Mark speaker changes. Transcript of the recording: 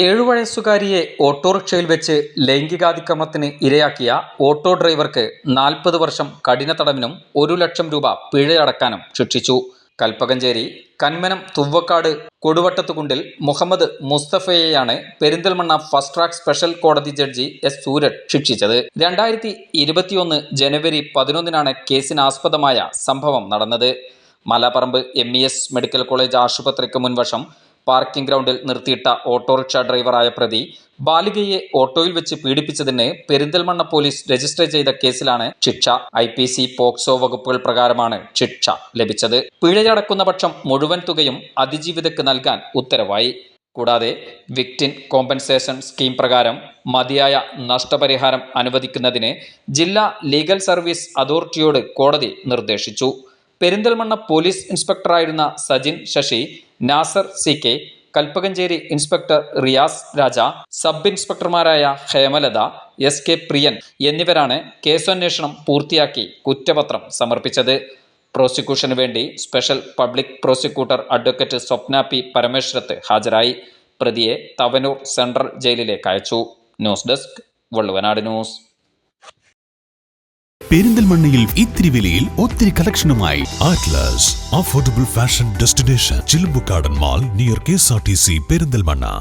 Speaker 1: ഏഴു വയസ്സുകാരിയെ ഓട്ടോറിക്ഷയിൽ വെച്ച് ലൈംഗികാതിക്രമത്തിന് ഇരയാക്കിയ ഓട്ടോ ഡ്രൈവർക്ക് നാൽപ്പത് വർഷം കഠിന തടവിനും ഒരു ലക്ഷം രൂപ പിഴയടക്കാനും ശിക്ഷിച്ചു. കൽപ്പകഞ്ചേരി കന്മനം തുവ്വക്കാട് കൊടുവട്ടത്തുകുണ്ടിൽ മുഹമ്മദ് മുസ്തഫയെയാണ് പെരിന്തൽമണ്ണ ഫസ്റ്റ് ട്രാക്ക് സ്പെഷ്യൽ കോടതി ജഡ്ജി എസ് സൂരജ് ശിക്ഷിച്ചത്. രണ്ടായിരത്തി ഇരുപത്തിയൊന്ന് ജനുവരി പതിനൊന്നിനാണ് കേസിനാസ്പദമായ സംഭവം നടന്നത്. Malapparamba M E S medical college ആശുപത്രിക്ക് മുൻവശം പാർക്കിംഗ് ഗ്രൗണ്ടിൽ നിർത്തിയിട്ട ഓട്ടോറിക്ഷ ഡ്രൈവറായ പ്രതി ബാലികയെ ഓട്ടോയിൽ വെച്ച് പീഡിപ്പിച്ചതിനെ പെരിന്തൽമണ്ണ പോലീസ് രജിസ്റ്റർ ചെയ്ത കേസിലാണ് ശിക്ഷ. ഐ പി സി പോക്സോ വകുപ്പുകൾ പ്രകാരമാണ് ശിക്ഷ ലഭിച്ചത്. പിഴയടക്കുന്ന പക്ഷം മുഴുവൻ തുകയും അതിജീവിതയ്ക്ക് നൽകാൻ ഉത്തരവായി. കൂടാതെ വിക്ടിൻ കോമ്പൻസേഷൻ സ്കീം പ്രകാരം മതിയായ നഷ്ടപരിഹാരം അനുവദിക്കുന്നതിന് ജില്ലാ ലീഗൽ സർവീസ് അതോറിറ്റിയോട് കോടതി നിർദ്ദേശിച്ചു. Perinthalmanna police ഇൻസ്പെക്ടറായിരുന്ന Sajin Sasi Nasar C K Kalpakanchery inspector Riyas Raja sub ഇൻസ്പെക്ടർമാരായ Hemalatha S K Priyan എന്നിവരാണ് കേസന്വേഷണം പൂർത്തിയാക്കി കുറ്റപത്രം സമർപ്പിച്ചത്. പ്രോസിക്യൂഷന് വേണ്ടി special public prosecutor advocate Swapna P Parameswarath ഹാജരായി. പ്രതിയെ തവനൂർ സെൻട്രൽ ജയിലിലേക്ക് അയച്ചു. News desk Valluvanad news.
Speaker 2: പെരിന്തൽമണ്ണയിൽ ഇത്തിരി വിലയിൽ ഒത്തിരി കളക്ഷനുമായി
Speaker 3: affordable fashion destination Chilumbu garden mall near K S R T C Perinthalmanna.